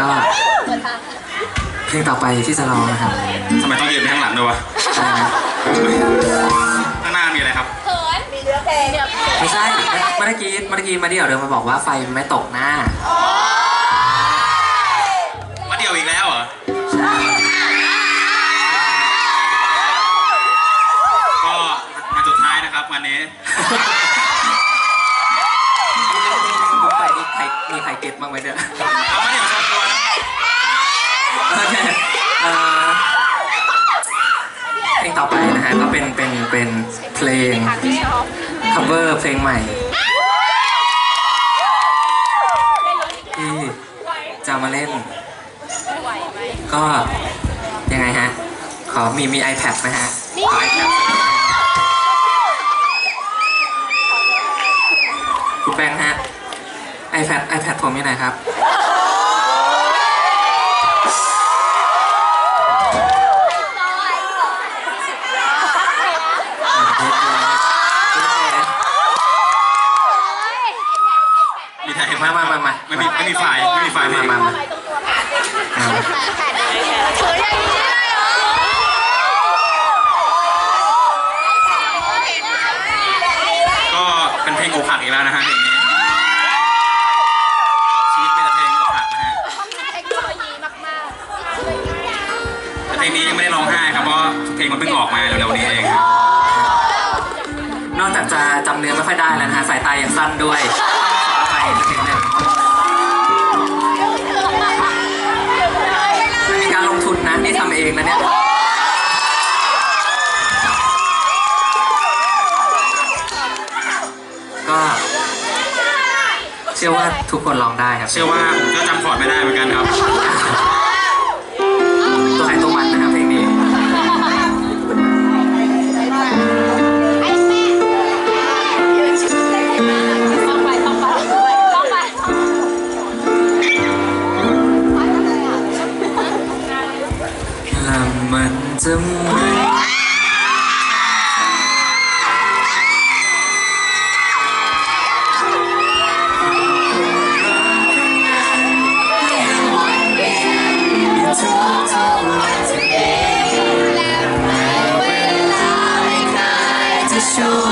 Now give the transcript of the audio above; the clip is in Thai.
ก็เพลงต่อไปที่จะร้องนะครับทำไมต้องยืนไปข้างหลังด้วยวะอะไรนะข้างหน้ามีอะไรครับเขินมีเนื้อเพลงไม่ใช่เมื่อกี้เมื่อกี้มาเดี่ยวเดินมาบอกว่าไฟไม่ตกหน้ามาเดียวอีกแล้วเหรอก็งานสุดท้ายนะครับวันนี้บุกไปนี่ใครมีใครเก็ตบ้างไหมเนี่ยเอามาเดียวโชว์ตัวนะ โอ เพลงต่อไปนะฮะก็เป็นเป็นเป็นเพลง cover เพลงใหม่ที่จะมาเล่น ก็ยังไงฮะ ขอมีมี iPad นะฮะขอ iPad สักนิดคุณแบงฮะ iPad iPad ผมอยู่ไหนครับ มีไทยมามามามาไม่มีไม่มีไฟล์ไม่มีไฟล์เพลมางมามาอ่าถืออย่างนี้เลยเหรอก็เป็นเพลงอกหักอีกแล้วนะฮะเพลงนี้ชีวิตเป็นแต่เพลงอกหักนะฮะเทคโนโลยีมากแต่เพลงนี้ยังไม่ได้ร้องไห้ครับเพราะเพลงมันเพิ่งออกมาเร็วๆนี้เองครับนอกจากจะจำเนื้อไม่ค่อยได้แล้วนะฮะสายตายังสั้นด้วยขออภัย ทุกคนร้องได้ครับ เชื่อว่าผมก็จำคอร์ดไม่ได้เหมือนกันครับ จะช่ว